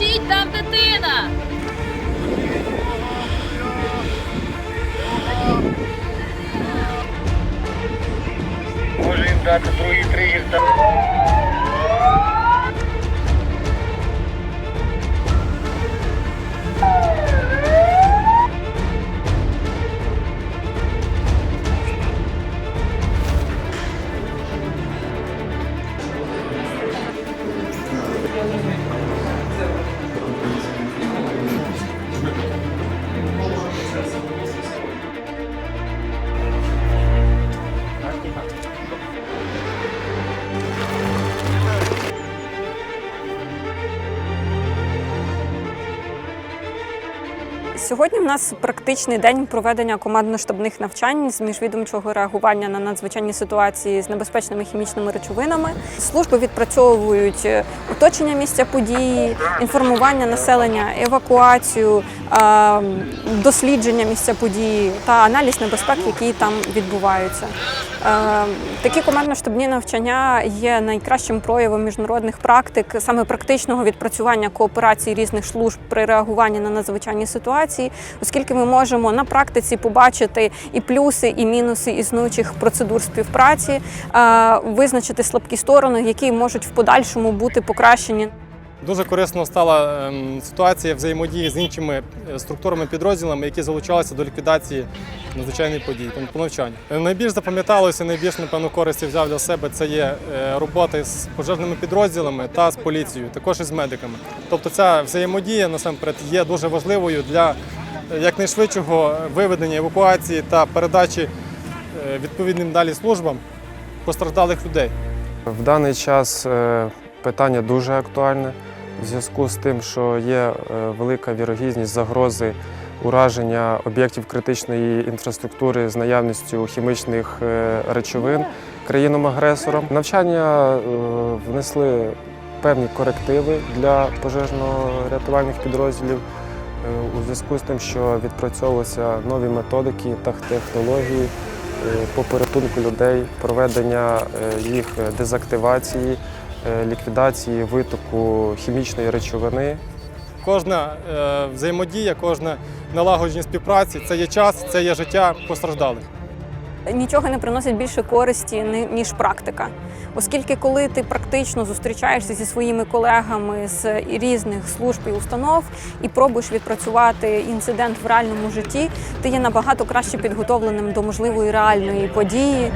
Допоможіть, там дитина! Може їм дати другий тригер та Сьогодні в нас практичний день проведення командно-штабних навчань з міжвідомчого реагування на надзвичайні ситуації з небезпечними хімічними речовинами. Служби відпрацьовують е, оточення місця події, інформування населення, евакуацію, е, дослідження місця події та аналіз небезпек, які там відбуваються. Е, Такі командно-штабні навчання є найкращим проявом міжнародних практик, саме практичного відпрацювання кооперації різних служб при реагуванні на надзвичайні ситуації, оскільки ми можемо на практиці побачити і плюси, і мінуси існуючих процедур співпраці, е, визначити слабкі сторони, які можуть в подальшому бути покращені. Дуже корисно стала ем, ситуація взаємодії з іншими е, структурами підрозділами, які залучалися до ліквідації надзвичайних подій по навчанню. Е, Найбільш запам'яталося, найбільш напевно користі взяв для себе це є е, роботи з пожежними підрозділами та з поліцією, також і з медиками. Тобто ця взаємодія насамперед є дуже важливою для якнайшвидшого виведення евакуації та передачі відповідним далі службам постраждалих людей. В даний час питання дуже актуальне в зв'язку з тим, що є е, велика вірогідність загрози ураження об'єктів критичної інфраструктури з наявністю хімічних е, речовин країном-агресором. Навчання е, внесли певні корективи для пожежно-рятувальних підрозділів у зв'язку з тим, що відпрацьовувалися нові методики та технології по порятунку людей, проведення їх дезактивації, ліквідації витоку хімічної речовини. Кожна е, взаємодія, кожна налагодження співпраці це є час, це є життя постраждалих. Нічого не приносить більше користі ніж практика. Оскільки, коли ти практично зустрічаєшся зі своїми колегами з різних служб і установ і пробуєш відпрацювати інцидент в реальному житті, ти є набагато краще підготовленим до можливої реальної події.